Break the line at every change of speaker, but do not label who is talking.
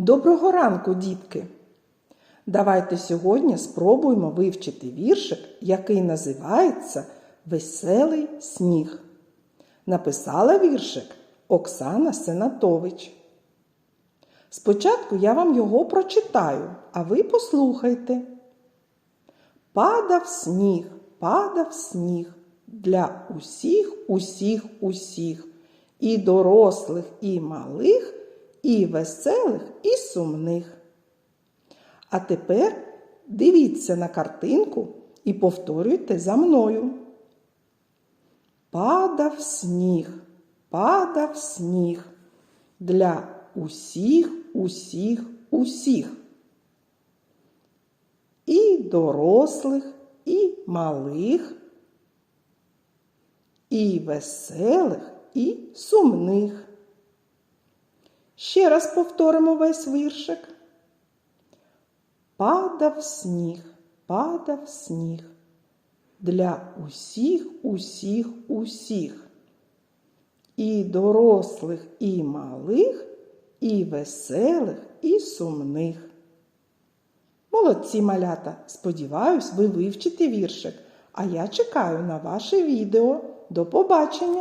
Доброго ранку, дітки! Давайте сьогодні спробуємо вивчити віршик, який називається Веселий сніг. Написала віршик Оксана Сенатович. Спочатку я вам його прочитаю, а ви послухайте. Падав сніг, падав сніг для усіх, усіх, усіх, і дорослих, і малих, і веселих, і сумних. А тепер дивіться на картинку і повторюйте за мною. Падав сніг, падав сніг для усіх, усіх, усіх. І дорослих, і малих, і веселих, і сумних. Ще раз повторимо весь віршик. Падав сніг, падав сніг для усіх, усіх, усіх. І дорослих, і малих, і веселих, і сумних. Молодці малята! Сподіваюсь, ви вивчите віршик, а я чекаю на ваше відео. До побачення!